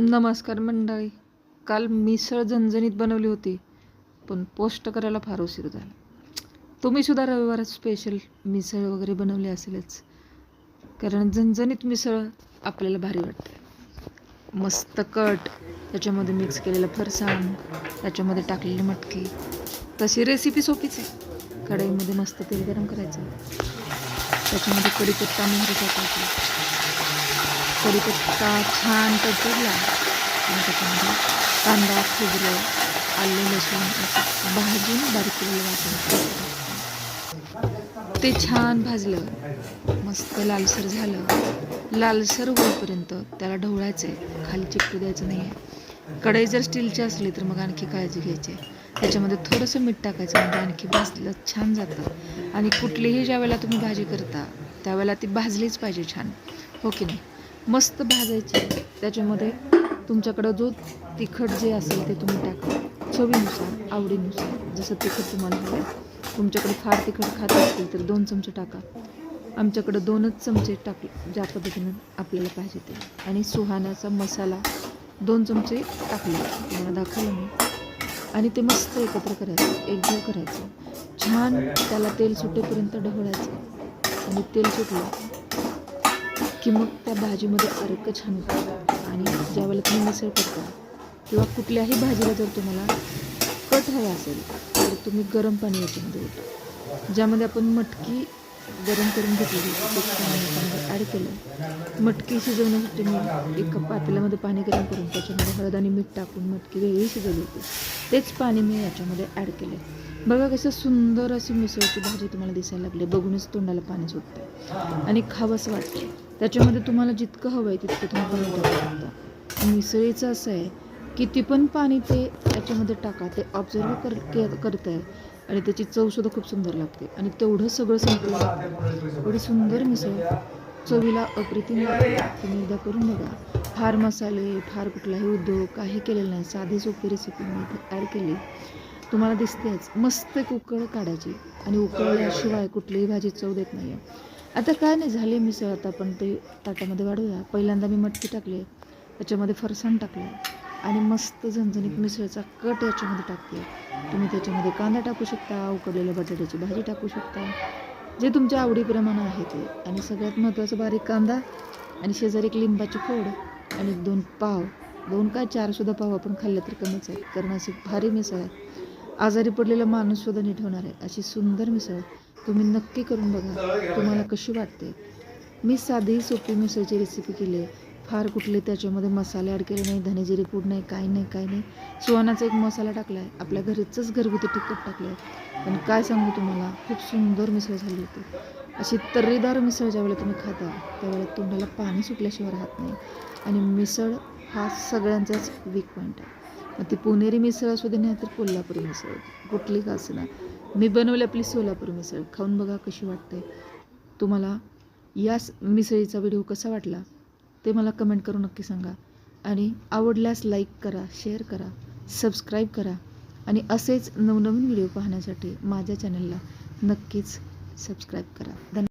नमस्कार मंडळी. काल मिसळ झणझणीत बनवली होती पण पोस्ट करायला फार उशीर झाला. तुम्ही सुद्धा रविवारात स्पेशल मिसळ वगैरे बनवली असेलच. कारण झणझणीत मिसळ आपल्याला भारी वाटते. मस्त कट त्याच्यामध्ये मिक्स केलेलं फरसाण त्याच्यामध्ये टाकलेली मटकी. तशी रेसिपी सोपीच आहे. कढईमध्ये मस्त तेल गरम करायचं. त्याच्यामध्ये कढीपत्ता मोहरी टाकायची. कढीपत्ता छान तडतडला. आणि त्याच्यामध्ये कांदा खोबरं आलं लसूण असं भाजून बारीक केलेलं वाटण. ते छान भाजलं. मस्त लालसर झालं. लालसर होईपर्यंत त्याला ढवळायचं आहे खाली चिकटू द्यायचं नाही आहे कढई जर स्टीलची असली तर मग आणखी काळजी घ्यायची. आहे त्याच्यामध्ये थोडंसं मीठ टाकायचं म्हणजे आणखी भाजलं छान जातं. आणि कुठलीही ज्या वेळेला तुम्ही भाजी करता त्यावेळेला ती भाजलीच पाहिजे छान. हो की नाही? मस्त भाजायची. त्याच्यामध्ये तुमच्याकडं जो तिखट जे असेल ते तुम्ही टाका. चवीनुसार आवडीनुसार. जसं तिखट तुम्हाला हवं तुमच्याकडे फार तिखट खात असतील तर दोन चमचे टाका. आमच्याकडं दोनच चमचे टाकले ज्या पद्धतीनं आपल्याला पाहिजे ते. आणि सुहाण्याचा मसाला दोन चमचे टाकले. तुम्हाला दाखवलं मी. आणि ते मस्त एकत्र करायचं. एकजीव करायचं. छान त्याला तेल सुटेपर्यंत ढवळायचं. आणि तेल सुटलं की मग त्या भाजीमध्ये अर्क छान होतं आणि ज्यावेळेला तुम्ही मिसळ करता किंवा कुठल्याही भाजीला जर तुम्हाला कट हवा असेल तर तुम्ही गरम पाणी याच्यामध्ये होतं ज्यामध्ये आपण मटकी गरम करून घेतलेली ॲड केलं मटकी शिजवण्यासाठी मी एका पातेल्यामध्ये पाणी गरम करून त्याच्यामध्ये हळद आणि मीठ टाकून मटकी वेगळी शिजवली होती तेच पाणी मी याच्यामध्ये ॲड केलं बघा कसं सुंदर अशी मिसळची भाजी तुम्हाला दिसायला लागली. बघूनच तोंडाला पाणी सुटतं आणि खावंसं वाटतं त्याच्यामध्ये तुम्हाला जितकं हवं आहे तितकं तुम्ही पाणी टाकू शकता. मिसळीचं असं आहे किती पण पाणी ते याच्यामध्ये टाका ते ऑब्झर्व कर के- करत आहे आणि त्याची चवसुद्धा खूप सुंदर लागते. आणि तेवढं सगळं संपलं. एवढी सुंदर मिसळ. चवीला अप्रतिम तुम्ही एकदा करून बघा. फार मसाले फार कुठलाही उद्योग काही केलेलं नाही. साधी सोपी रेसिपी मी तयार केली. तुम्हाला दिसतेच. मस्त एक उकळ काढायची. आणि उकळल्याशिवाय कुठलीही भाजी चव देत नाही आहे आता काय नाही झाले मिसळ आता आपण ते ताटामध्ये वाढवूया पहिल्यांदा मी मटकी टाकली त्याच्यामध्ये फरसाण टाकलं आणि मस्त झणझणीत मिसळचा कट याच्यामध्ये टाकते. तुम्ही त्याच्यामध्ये कांदा टाकू शकता उकडलेल्या बटाट्याची भाजी टाकू शकता. जे तुमच्या आवडीप्रमाणे आहे ते. आणि सगळ्यात महत्त्वाचं बारीक कांदा आणि शेजारी एक लिंबाची फोड आणि दोन पाव. दोन काय चारसुद्धा पाव आपण खाल्लं तर कमीच आहे. कारण अशी भारी मिसळ आहे. आजारी पडलेला माणूससुद्धा नीट होणार आहे. अशी सुंदर मिसळ तुम्ही नक्की करून बघा. तुम्हाला कशी वाटते? मी साधी सोपी मिसळची रेसिपी केली आहे. फार कुठले त्याच्यामध्ये मसाले ॲड केले नाही धनेजिरी पूड नाही काही नाही काही नाही. सुहानाचा एक मसाला टाकला आहे आपल्या घरचंच घरगुती तिखट टाकलं आहे पण काय सांगू तुम्हाला? खूप सुंदर मिसळ झाली होती. अशी तर्रीदार मिसळ ज्यावेळेला तुम्ही खाता त्यावेळेला तोंडाला पाणी सुटल्याशिवाय राहत नाही. आणि मिसळ हा सगळ्यांचाच वीक पॉईंट आहे. मग ती पुणेरी मिसळ असू दे नाही तर कोल्हापुरी मिसळ. कुठली का असं ना मी बनवली आपली सोलापूर मिसळ. खाऊन बघा कशी वाटते. तुम्हाला या मिसळीचा व्हिडिओ कसा वाटला ते मला कमेंट करून नक्की सांगा. आणि आवडल्यास लाईक करा शेअर करा सबस्क्राईब करा. आणि असेच नवनवीन व्हिडिओ पाहण्यासाठी माझ्या चॅनलला नक्कीच सबस्क्राईब करा. धन्यवाद.